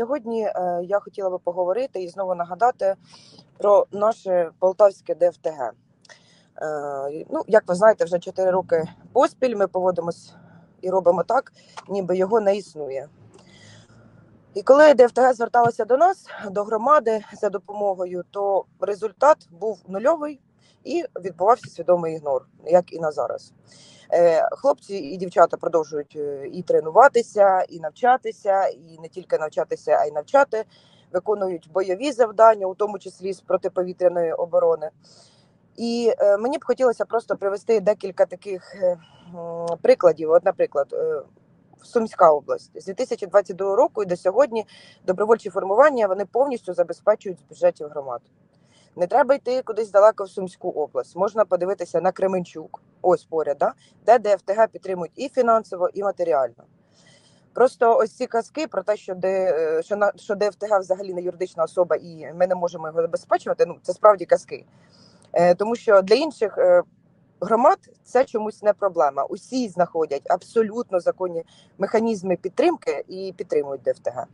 Сьогодні е, я хотіла би поговорити і знову нагадати про наше полтавське ДФТГ. Е, ну, як ви знаєте, вже 4 роки поспіль ми поводимось і робимо так, ніби його не існує. І коли ДФТГ зверталося до нас, до громади за допомогою, то результат був нульовий і відбувався свідомий ігнор, як і на зараз. Е, Хлопці і дівчата продовжують е, і тренуватися, і навчатися, і не тільки навчатися, а й навчати, виконують бойові завдання, у тому числі з протиповітряної оборони. І е, мені б хотілося просто привести декілька таких прикладів. От, наприклад, е, Сумська область з 2022 року і до сьогодні добровольчі формування вони повністю забезпечують з бюджетів громад. Не треба йти кудись далеко в Сумську область. Можна подивитися на Кременчук, ось поряд, да? де ДФТГ підтримують і фінансово, і матеріально. Просто ось ці казки про те, що де е, що на що ДФТГ взагалі не юридична особа, і ми не можемо його забезпечувати. Ну це справді казки, Е, тому що для інших е, громад це чомусь не проблема. Усі знаходять абсолютно законні механізми підтримки і підтримують ДФТГ.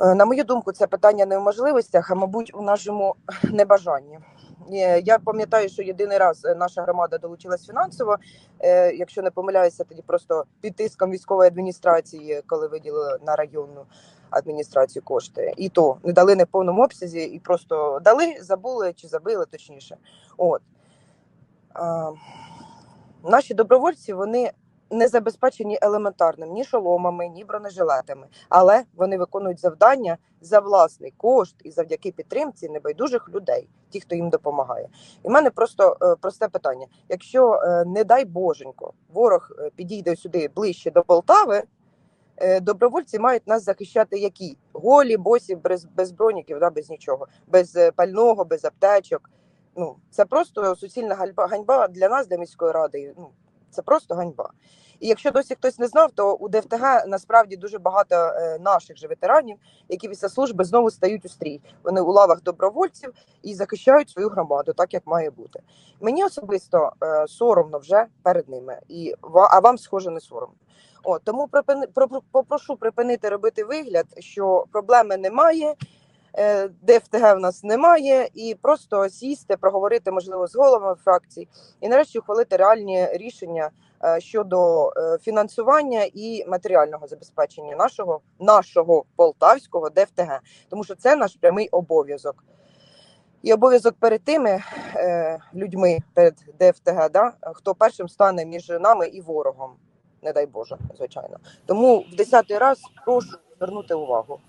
Е, На мою думку, це питання не в можливостях, а мабуть, у нашому небажанні. Е, Я пам'ятаю, що єдиний раз е, наша громада долучилась фінансово. Якщо не помиляюся, тоді просто під тиском військової адміністрації, коли виділили на районну адміністрацію кошти, і то не дали не в повному обсязі, і просто дали, забули чи забили точніше. От наші добровольці вони не забезпечені елементарним ні шоломами, ні бронежилетами, але вони виконують завдання за власний кошт і завдяки підтримці небайдужих людей, ті, хто їм допомагає. І в мене просто е, просте питання: якщо е, не дай боженько, ворог е, підійде сюди ближче до Полтави. е, Добровольці мають нас захищати які голі, босі, без, без броніків, да, без нічого, без е, пального, без аптечок. Ну це просто суцільна ганьба, ганьба для нас, для міської ради. Ну це просто ганьба. І якщо досі хтось не знав, то у ДФТГ насправді дуже багато е, наших же ветеранів, які після служби знову стають у стрій. Вони у лавах добровольців і захищають свою громаду, так як має бути. Мені особисто е, соромно вже перед ними, і а вам схоже не соромно. О, тому припини, про- попрошу припинити робити вигляд, що проблеми немає. Е, ДФТГ в нас немає, і просто сісти, проговорити можливо з головами фракцій, і нарешті ухвалити реальні рішення е, щодо е, фінансування і матеріального забезпечення нашого нашого полтавського ДФТГ, тому що це наш прямий обов'язок. І обов'язок перед тими е, людьми перед ДФТГ, да, хто першим стане між нами і ворогом, не дай Боже, звичайно. Тому в десятий раз прошу звернути увагу.